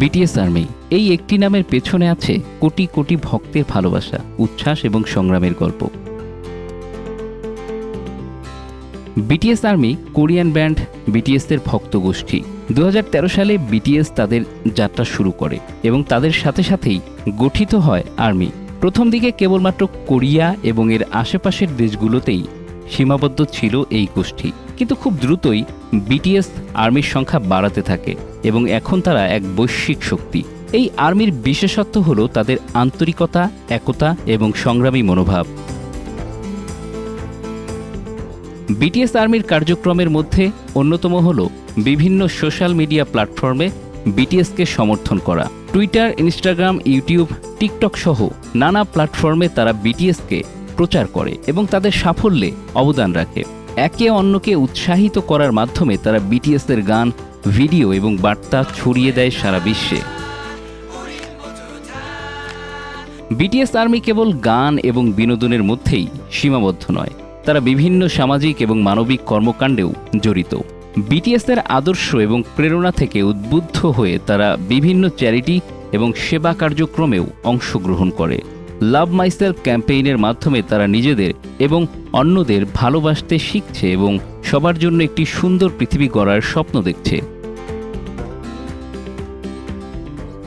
BTS army এই একটি নামের পেছনে আছে কোটি কোটি ভক্তের ভালোবাসা, উচ্ছ্বাস এবং সংগ্রামের গল্প। BTS army Korean band BTS এর ভক্ত গোষ্ঠী। দু হাজার তেরো সালে বিটিএস তাদের যাত্রা শুরু করে এবং তাদের সাথে সাথেই গঠিত হয় আর্মি প্রথম দিকে কেবলমাত্র কোরিয়া এবং এর আশেপাশের দেশগুলোতেই সীমাবদ্ধ ছিল এই গোষ্ঠী। কিন্তু খুব দ্রুতই বিটিএস আর্মির সংখ্যা বাড়াতে থাকে এবং এখন তারা এক বৈশ্বিক শক্তি। এই আর্মির বিশেষত্ব হল তাদের আন্তরিকতা, একতা এবং সংগ্রামী মনোভাব। বিটিএস আর্মির কার্যক্রমের মধ্যে অন্যতম হল বিভিন্ন সোশ্যাল মিডিয়া প্ল্যাটফর্মে বিটিএসকে সমর্থন করা। টুইটার ইনস্টাগ্রাম ইউটিউব টিকটক সহ নানা প্ল্যাটফর্মে তারা বিটিএসকে প্রচার করে এবং তাদের সাফল্যে অবদান রাখে। একে অন্যকে উৎসাহিত করার মাধ্যমে তারা বিটিএসের গান, ভিডিও এবং বার্তা ছড়িয়ে দেয় সারা বিশ্বে। বিটিএস আর্মি কেবল গান এবং বিনোদনের মধ্যেই সীমাবদ্ধ নয়, তারা বিভিন্ন সামাজিক এবং মানবিক কর্মকাণ্ডেও জড়িত। বিটিএসের আদর্শ এবং প্রেরণা থেকে উদ্বুদ্ধ হয়ে তারা বিভিন্ন চ্যারিটি এবং সেবা কার্যক্রমেও অংশগ্রহণ করে। লাভ মাইসেলফ ক্যাম্পেইনের মাধ্যমে তারা নিজেদের এবং অন্যদের ভালোবাসতে শিখছে এবং সবার জন্য একটি সুন্দর পৃথিবী গড়ার স্বপ্ন দেখছে।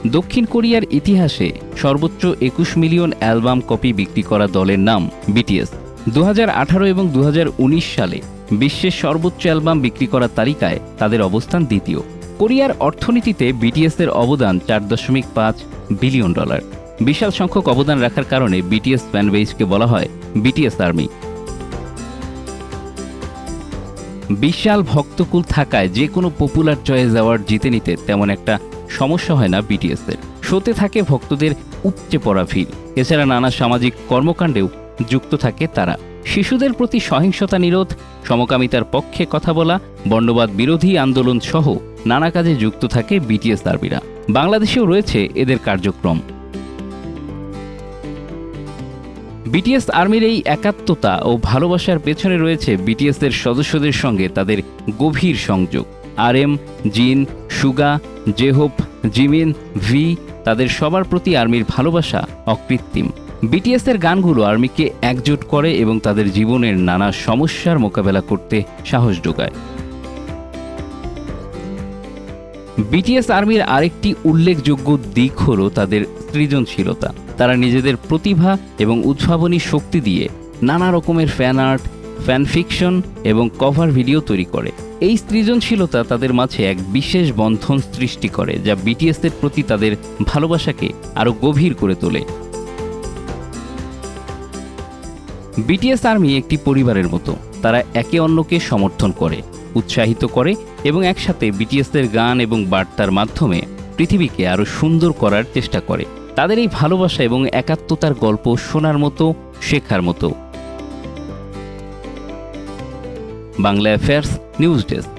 দক্ষিণ কোরিয়ার ইতিহাসে সর্বোচ্চ একুশ মিলিয়ন অ্যালবাম কপি বিক্রি করা দলের নাম বিটিএস দু হাজার আঠারো এবং দু হাজার উনিশ সালে বিশ্বের সর্বোচ্চ অ্যালবাম বিক্রি করার তালিকায় তাদের অবস্থান দ্বিতীয়। কোরিয়ার অর্থনীতিতে বিটিএস এর অবদান চার দশমিক পাঁচ বিলিয়ন ডলার। বিশাল সংখ্যক অবদান রাখার কারণে বিটিএস ফ্যানবেজকে বলা হয় বিটিএস আর্মি বিশাল ভক্তকুল থাকায় যে কোনো পপুলার চয়েস অ্যাওয়ার্ড জিতে নিতে তেমন একটা সমস্যা হয় না বিটিএস এর। শোতে থাকে ভক্তদের উপচে পড়া ভিড়। এছাড়া নানা সামাজিক কর্মকাণ্ডেও যুক্ত থাকে তারা। শিশুদের প্রতি সহিংসতা নিরোধ, সমকামিতার পক্ষে কথা বলা, বর্ণবাদ বিরোধী আন্দোলন সহ নানা কাজে যুক্ত থাকে বিটিএস আর্মিরা বাংলাদেশেও রয়েছে এদের কার্যক্রম। বিটিএস আর্মির এই একাত্মতা ও ভালোবাসার পেছনে রয়েছে বিটিএস এর সদস্যদের সঙ্গে তাদের গভীর সংযোগ। আর এম জিন সুগা জেহোপ জিমিন ভি তাদের সবার প্রতি আর্মির ভালোবাসা অকৃত্রিম। বিটিএস এর গানগুলো আর্মিকে একজোট করে এবং তাদের জীবনের নানা সমস্যার মোকাবেলা করতে সাহস যোগায়। বিটিএস আর্মির আরেকটি উল্লেখযোগ্য দিক হল তাদের সৃজনশীলতা। তারা নিজেদের প্রতিভা এবং উদ্ভাবনী শক্তি দিয়ে নানা রকমের ফ্যান আর্ট ফ্যান ফিকশন এবং কভার ভিডিও তৈরি করে। এই সৃজনশীলতা তাদের মাঝে এক বিশেষ বন্ধন সৃষ্টি করে, যা বিটিএস এর প্রতি তাদের ভালোবাসাকে আরও গভীর করে তোলে। বিটিএস আর্মি একটি পরিবারের মতো। তারা একে অন্যকে সমর্থন করে। উৎসাহিত করে এবং একসাথে বিটিএস এর গান এবং বার্তার মাধ্যমে পৃথিবীকে আরও সুন্দর করার চেষ্টা করে। তাদের এই ভালোবাসা এবং একাত্মতার গল্প শোনার মতো, শেখার মতো। Bangla affairs news desk